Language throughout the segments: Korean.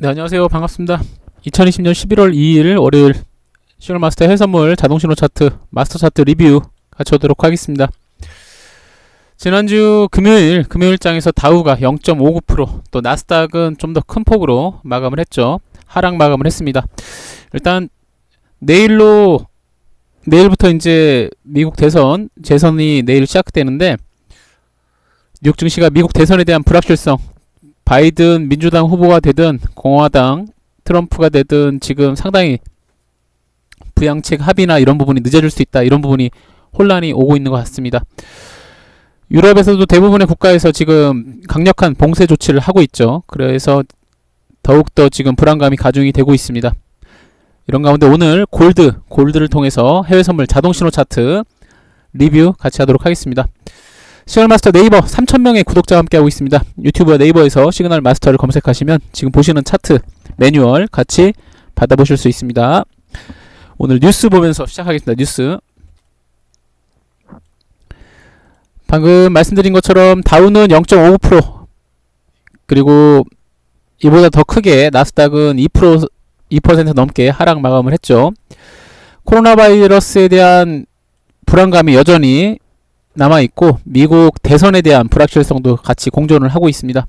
네, 안녕하세요. 반갑습니다. 2020년 11월 2일 월요일 시그널마스터 해선물 자동신호 차트 마스터 차트 리뷰 같이 오도록 하겠습니다. 지난주 금요일 금요일장에서 다우가 0.59%또 나스닥은 좀 더 큰 폭으로 마감을 했죠. 하락 마감을 했습니다. 일단 내일로 내일부터 이제 미국 대선 재선이 내일 시작되는데 뉴욕 증시가 미국 대선에 대한 불확실성 바이든 민주당 후보가 되든 공화당 트럼프가 되든 지금 상당히 부양책 합의나 이런 부분이 늦어질 수 있다 이런 부분이 혼란이 오고 있는 것 같습니다. 유럽에서도 대부분의 국가에서 지금 강력한 봉쇄 조치를 하고 있죠. 그래서 더욱더 지금 불안감이 가중이 되고 있습니다. 이런 가운데 오늘 골드, 골드를 통해서 해외 선물 자동 신호 차트 리뷰 같이 하도록 하겠습니다. 시그널 마스터 네이버 3,000명의 구독자와 함께하고 있습니다. 유튜브와 네이버에서 시그널 마스터를 검색하시면 지금 보시는 차트 매뉴얼 같이 받아보실 수 있습니다. 오늘 뉴스 보면서 시작하겠습니다. 뉴스. 방금 말씀드린 것처럼 다우는 0.59% 그리고 이보다 더 크게 나스닥은 2% 2% 넘게 하락 마감을 했죠. 코로나 바이러스에 대한 불안감이 여전히 남아 있고 미국 대선에 대한 불확실성도 같이 공존을 하고 있습니다.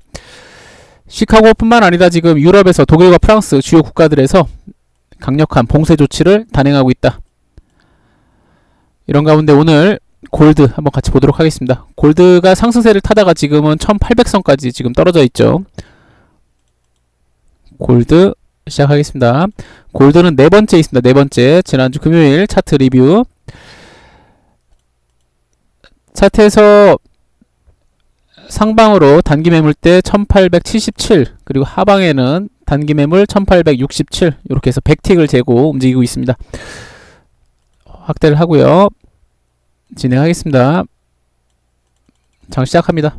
시카고뿐만 아니라 지금 유럽에서 독일과 프랑스 주요 국가들에서 강력한 봉쇄 조치를 단행하고 있다. 이런 가운데 오늘 골드 한번 같이 보도록 하겠습니다. 골드가 상승세를 타다가 지금은 1800선까지 지금 떨어져 있죠. 골드 시작하겠습니다. 골드는 네 번째 있습니다. 네 번째. 지난주 금요일 차트 리뷰. 차트에서 상방으로 단기 매물대 1877 그리고 하방에는 단기 매물 1867 이렇게 해서 100틱을 재고 움직이고 있습니다. 확대를 하고요. 진행하겠습니다. 장 시작합니다.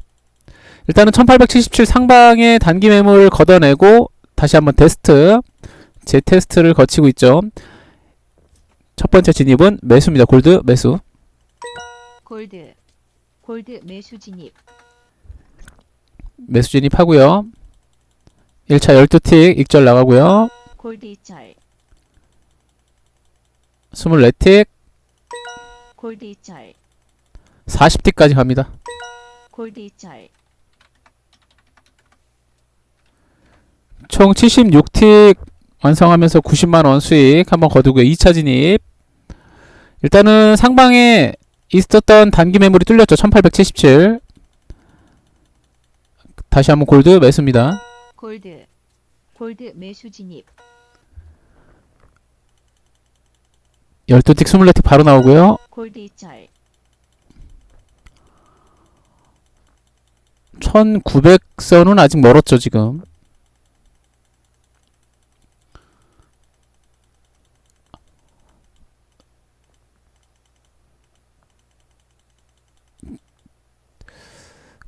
일단은 1877 상방의 단기 매물을 걷어내고 다시 한번 테스트 제 테스트를 거치고 있죠. 첫 번째 진입은 매수입니다. 골드 매수. 골드 골드 매수 진입 매수 진입하고요. 1차 12틱 익절 나가고요. 골드 이철 24틱 골드 이철 40틱까지 갑니다. 골드 이철 총 76틱 완성하면서 90만원 수익 한번 거두고요. 2차 진입. 일단은 상방에 있었던 단기 매물이 뚫렸죠. 1877. 다시 한번 골드 매수입니다. 골드 골드 매수 진입 12틱 24틱 바로 나오고요. 골드 이철 1900선은 아직 멀었죠, 지금.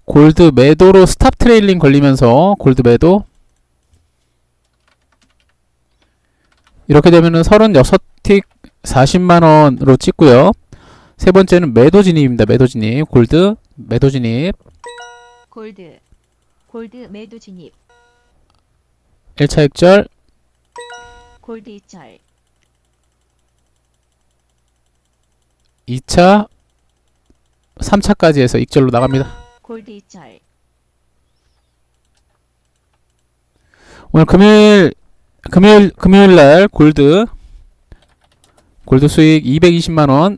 골드 매도로 스탑 트레일링 걸리면서 골드 매도 이렇게 되면은 36틱 40만원으로 찍고요. 세 번째는 매도 진입입니다. 매도 진입. 골드 매도 진입. 골드 골드 매도 진입 1차 액절 골드 이철 2차 3차까지 해서 익절로 나갑니다. 골드 이철 오늘 금요일 금요일 금요일 날 골드 골드 수익 220만 원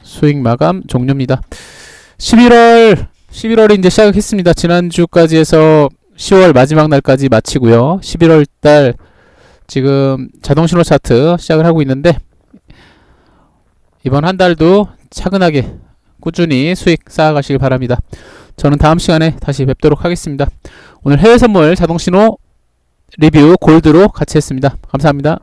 수익 마감 종료입니다. 11월 11월에 이제 시작했습니다. 지난주까지 해서 10월 마지막 날까지 마치고요. 11월 달 지금 자동 신호 차트 시작을 하고 있는데 이번 한 달도 차근하게 꾸준히 수익 쌓아가시길 바랍니다. 저는 다음 시간에 다시 뵙도록 하겠습니다. 오늘 해외 선물 자동 신호 리뷰 골드로 같이 했습니다. 감사합니다.